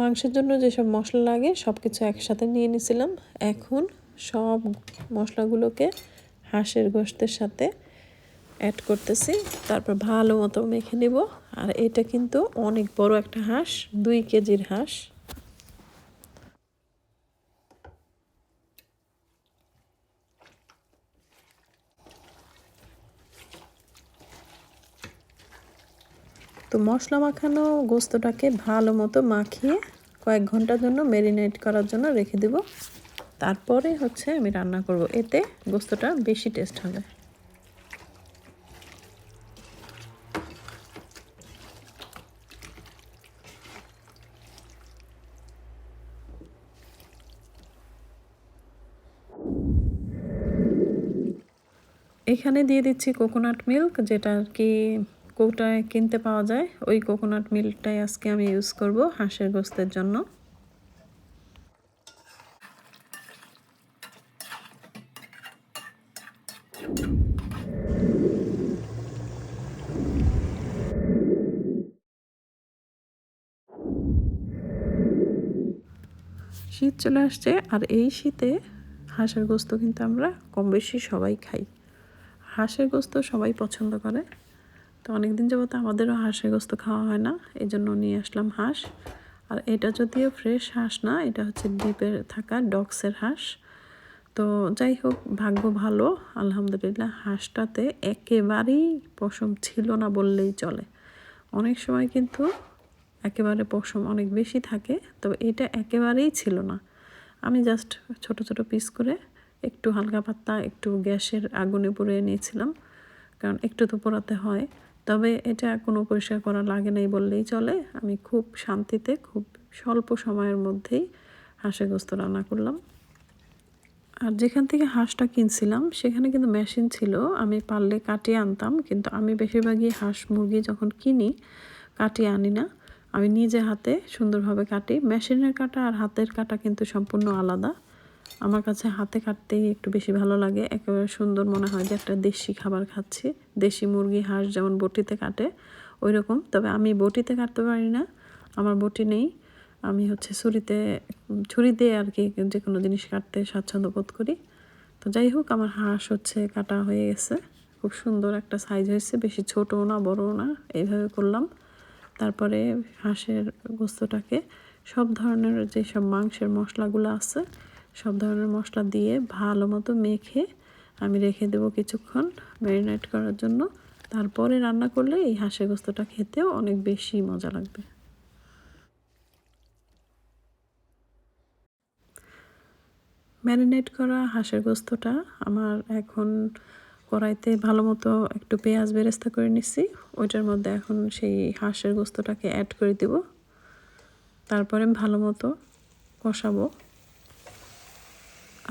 মাংসের জন্য যেসব মশলা লাগে সব কিছু একসাথে নিয়ে নিছিলাম। এখন সব মশলাগুলোকে হাঁসের গোস্তের সাথে অ্যাড করতেছি। তারপর ভালো মতো মেখে নেব। আর এটা কিন্তু অনেক বড় একটা হাঁস, দুই কেজির হাঁস। তো মশলা মাখানো গোস্তটাকে ভালো মতো মাখিয়ে কয়েক ঘণ্টার জন্য ম্যারিনেট করার জন্য রেখে দেব। তারপরে হচ্ছে আমি রান্না করব। এতে গোস্তটা বেশি টেস্ট হবে। এখানে দিয়ে দিচ্ছি কোকোনাট মিল্ক যেটা আর কি কৌটায় কিনতে পাওয়া যায়। ওই কোকোনাট মিল্কটাই আজকে আমি ইউজ করব হাঁসের গোস্তের জন্য। শীত চলে আসছে আর এই শীতে হাঁসের গোস্ত কিন্তু আমরা কম বেশি সবাই খাই। হাঁসের গোস্ত সবাই পছন্দ করে। তো অনেক দিন যাবত আমাদেরও হাঁসের গোস্ত খাওয়া হয় না, এই জন্য নিয়ে আসলাম হাঁস। আর এটা যদিও ফ্রেশ হাঁস না, এটা হচ্ছে ডিপের থাকা ডগসের হাঁস। তো যাই হোক, ভাগ্য ভালো, আলহামদুলিল্লাহ হাঁসটাতে একেবারেই পশম ছিল না বললেই চলে। অনেক সময় কিন্তু একেবারে পশম অনেক বেশি থাকে, তবে এটা একেবারেই ছিল না। আমি জাস্ট ছোট ছোট পিস করে একটু হালকা পাত্তা, একটু গ্যাসের আগুনে পুড়িয়ে নিয়েছিলাম, কারণ একটু তো পোড়াতে হয়। তবে এটা কোনো পরিষ্কার করা লাগে নাই বললেই চলে। আমি খুব শান্তিতে, খুব স্বল্প সময়ের মধ্যেই হাঁসের গোস্ত রান্না করলাম। আর যেখান থেকে হাঁসটা কিনছিলাম, সেখানে কিন্তু মেশিন ছিল। আমি পারলে কাটিয়ে আনতাম, কিন্তু আমি বেশিরভাগই হাঁস মুরগি যখন কিনি কাটিয়ে আনি না। আমি নিজে হাতে সুন্দরভাবে কাটি। মেশিনের কাটা আর হাতের কাটা কিন্তু সম্পূর্ণ আলাদা। আমার কাছে হাতে কাটতেই একটু বেশি ভালো লাগে। একেবারে সুন্দর মনে হয় যে একটা দেশি খাবার খাচ্ছি। দেশি মুরগি, হাঁস যেমন বটিতে কাটে ওই রকম তবে আমি বটিতে কাটতে পারি না। আমার বটি নেই। আমি হচ্ছে ছুরিতে, ছুরি দিয়ে আর কি যে কোনো জিনিস কাটতে স্বাচ্ছন্দ্য বোধ করি। তো যাই হোক, আমার হাঁস হচ্ছে কাটা হয়ে গেছে। খুব সুন্দর একটা সাইজ হয়েছে। বেশি ছোটও না, বড়ও না। এইভাবে করলাম। তারপরে হাঁসের গোস্তটাকে সব ধরনের যেসব মাংসের মশলাগুলো আছে সব ধরনের মশলা দিয়ে ভালো মতো মেখে আমি রেখে দেবো কিছুক্ষণ ম্যারিনেট করার জন্য। তারপরে রান্না করলে এই হাঁসের গোস্তটা খেতেও অনেক বেশি মজা লাগবে। ম্যারিনেট করা হাঁসের গোস্তটা আমার এখন কড়াইতে ভালো মতো একটু পেঁয়াজ বেরেস্তা করে নিচ্ছি। ওইটার মধ্যে এখন সেই হাঁসের গোস্তটাকে অ্যাড করে দিব। তারপরে ভালো মতো কষাবো।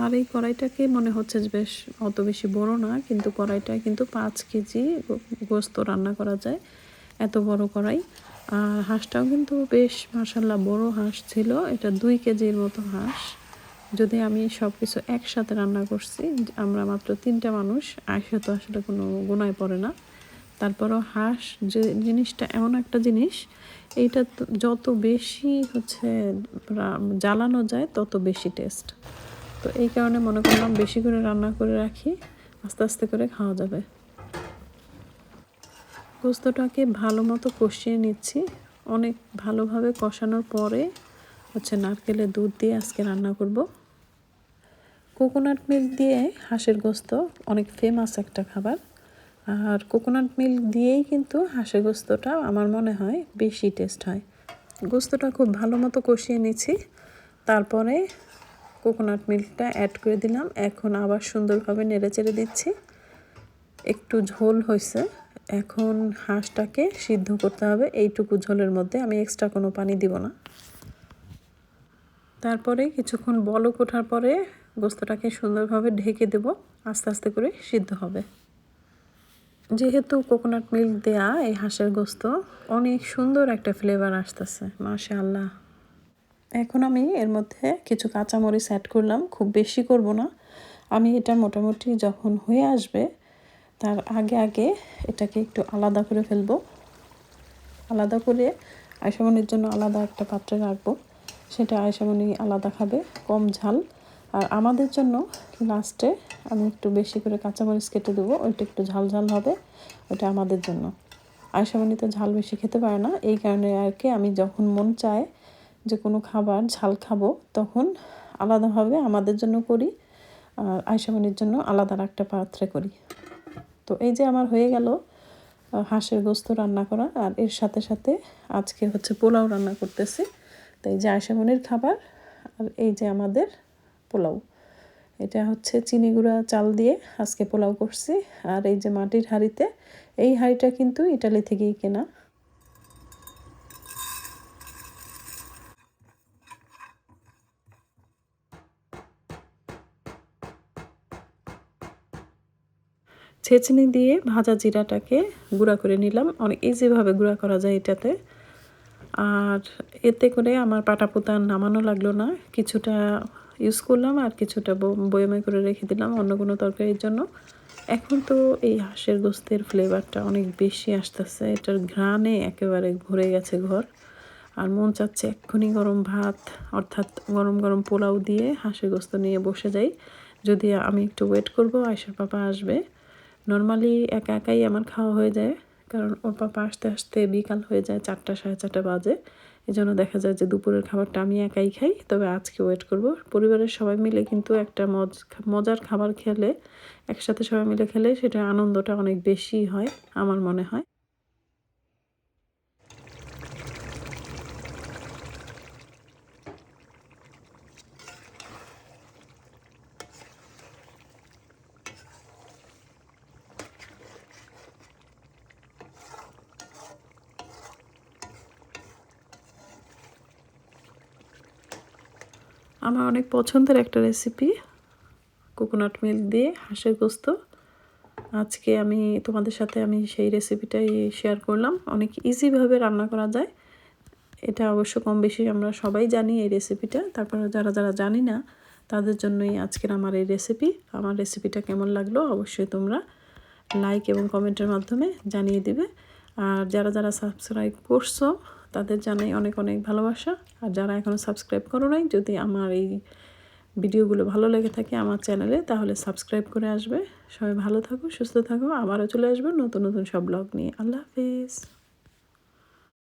আর এই কড়াইটাকে মনে হচ্ছে যে বেশ অত বেশি বড় না, কিন্তু কড়াইটা কিন্তু পাঁচ কেজি গোস্ত রান্না করা যায়, এত বড় কড়াই। আর হাঁসটাও কিন্তু বেশ মাসাল্লাহ বড় হাঁস ছিল, এটা দুই কেজির মতো হাঁস। যদি আমি সব কিছু একসাথে রান্না করছি, আমরা মাত্র তিনটা মানুষ আয়সা তো আসলে কোনো গুণায় পড়ে না। তারপরও হাঁস যে জিনিসটা এমন একটা জিনিস, এইটা যত বেশি হচ্ছে জ্বালানো যায়, তত বেশি টেস্ট তো এই কারণে মনে করলাম বেশি করে রান্না করে রাখি, আস্তে আস্তে করে খাওয়া যাবে। পোস্তটাকে ভালো মতো কষিয়ে নিচ্ছি। অনেক ভালোভাবে কষানোর পরে হচ্ছে নারকেলের দুধ দিয়ে আজকে রান্না করব। কোকোনাট মিল্ক দিয়ে হাঁসের গোস্ত, অনেক ফেমাস একটা খাবার। আর কোকোনাট মিল্ক দিয়েই কিন্তু হাঁসের গোস্তটা আমার মনে হয় বেশি টেস্ট হয়। গোস্তটা খুব ভালো মতো কষিয়ে নিচ্ছি। তারপরে কোকোনাট মিল্কটা অ্যাড করে দিলাম। এখন আবার সুন্দরভাবে নেড়ে চেড়ে দিচ্ছি। একটু ঝোল হয়েছে। এখন হাঁসটাকে সিদ্ধ করতে হবে। এইটুকু ঝোলের মধ্যে। আমি এক্সট্রা কোনো পানি দিব না। তারপরে কিছুক্ষণ বলক ওঠার পরে গোস্তটাকে সুন্দরভাবে ঢেকে দেব। আস্তে আস্তে করে সিদ্ধ হবে। যেহেতু কোকোনাট মিল্ক দেয়া এই হাঁসের গোস্ত, অনেক সুন্দর একটা ফ্লেভার আসতেছে। মাশা আল্লাহ এখন আমি এর মধ্যে কিছু কাঁচামরিচ অ্যাড করলাম, খুব বেশি করব না। আমি এটা মোটামুটি যখন হয়ে আসবে, তার আগে আগে এটাকে একটু আলাদা করে ফেলব। আলাদা করে আইসামনের জন্য আলাদা একটা পাত্রে রাখব। সেটা আয়সামণি আলাদা খাবে, কম ঝাল। আর আমাদের জন্য লাস্টে আমি একটু বেশি করে কাঁচামরিচ কেটে দেবো, ওইটা একটু ঝাল ঝাল হবে ওটা আমাদের জন্য। আয়সামণি তো ঝাল বেশি খেতে পারে না, এই কারণে আর কি আমি যখন মন চায় যে কোনো খাবার ঝাল খাব, তখন আলাদাভাবে আমাদের জন্য করি, আর আয়সামণির জন্য আলাদা একটা পাত্রে করি। তো এই যে আমার হয়ে গেল হাঁসের গোস্ত রান্না করা আর এর সাথে সাথে আজকে হচ্ছে পোলাও রান্না করতেছি। তো এই যে আয়সামনির খাবার, আর এই যে আমাদের পোলাও। এটা হচ্ছে চিনি গুঁড়া, চাল দিয়ে আজকে পোলাও করছি। আর এই যে মাটির হাঁড়িতে, এই হাঁড়িটা কিন্তু ইটালি থেকেই কেনা। ছেঁচনি দিয়ে ভাজা জিরাটাকে গুঁড়া করে নিলাম। অনেক ইজিভাবে গুঁড়া করা যায় এটাতে। আর এতে করে আমার পাটা পোতা নামানো লাগল না। কিছুটা ইউজ করলাম আর কিছুটা বয়মে করে রেখে দিলাম অন্য কোনো তরকারির জন্য। এখন তো এই হাঁসের গোস্তের ফ্লেভারটা অনেক বেশি আসতেছে। এটার ঘ্রাণে একেবারে ভরে গেছে ঘর। আর মন চাচ্ছে এক্ষুনি গরম ভাত, অর্থাৎ গরম গরম পোলাও দিয়ে হাঁসের গোস্ত নিয়ে বসে যাই। যদি আমি একটু ওয়েট করব আয়সার পাপা আসবে। নর্মালি একা একাই আমার খাওয়া হয়ে যায়, কারণ ওর পাপা আসতে আসতে বিকাল হয়ে যায় চারটা, সাড়ে চারটা বাজে। এই জন্য দেখা যায় যে দুপুরের খাবারটা আমি একাই খাই, তবে আজকে ওয়েট করব। পরিবারের সবাই মিলে কিন্তু একটা মজ, মজার খাবার খেলে, একসাথে সবাই মিলে খেলে সেটা আনন্দটা অনেক বেশি হয়, আমার মনে হয়। আমার অনেক পছন্দের একটা রেসিপি কোকোনাট মিল্ক দিয়ে হাঁসের গোস্ত। আজকে আমি তোমাদের সাথে আমি সেই রেসিপিটাই শেয়ার করলাম। অনেক ইজিভাবে রান্না করা যায়। এটা অবশ্য কম বেশি আমরা সবাই জানি এই রেসিপিটা তারপরে যারা যারা জানি না, তাদের জন্যই আজকের আমার এই রেসিপি আমার রেসিপিটা কেমন লাগল অবশ্যই তোমরা লাইক এবং কমেন্টের মাধ্যমে জানিয়ে দিবে। আর যারা যারা সাবস্ক্রাইব করছ তাদের জানাই অনেক অনেক ভালোবাসা। আর যারা এখনও সাবস্ক্রাইব করো নাই, যদি আমার এই ভিডিওগুলো ভালো লেগে থাকে আমার চ্যানেলে, তাহলে সাবস্ক্রাইব করে আসবে। সবাই ভালো থাকো, সুস্থ থাকো, আবারও চলে আসবে নতুন নতুন সব ব্লগ নিয়ে। আল্লাহ হাফিজ।